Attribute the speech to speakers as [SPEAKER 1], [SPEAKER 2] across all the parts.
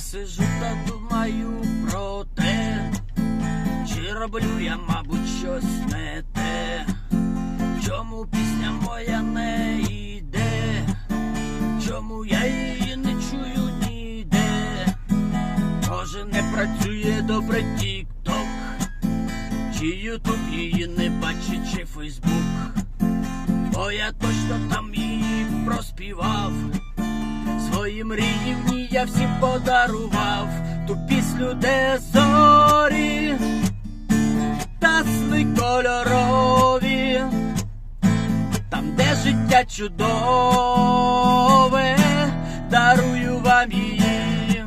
[SPEAKER 1] Сижу та думаю про те, чи роблю я, мабуть, щось не те, чому пісня моя не йде, чому я її не чую ніде, може не працює добре тік-ток, чи ютуб її не бачить, чи фейсбук, бо я точно там її проспівав. Свої мрії в ній я всім подарував ту пісню, де зорі та сни кольорові, там, де життя чудове, дарую вам її,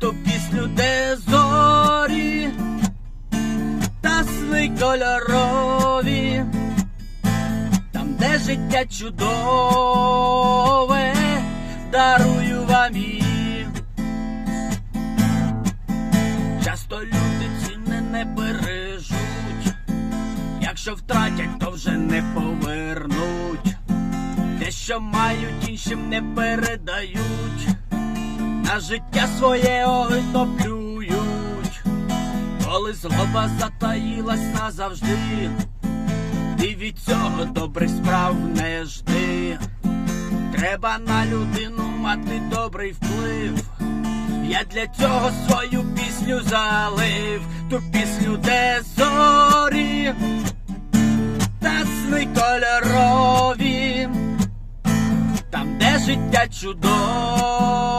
[SPEAKER 1] ту пісню, де зорі та сни кольорові. Там, де життя чудове, вже не повернуть. Те, що мають, іншим не передають, на життя своє огидно плюють, коли злоба затаїлась назавжди. Ти від цього добрих справ не жди. Треба на людину мати добрий вплив. Я для цього свою пісню залив, ту пісню, де сни кольорові, там, де життя чудове,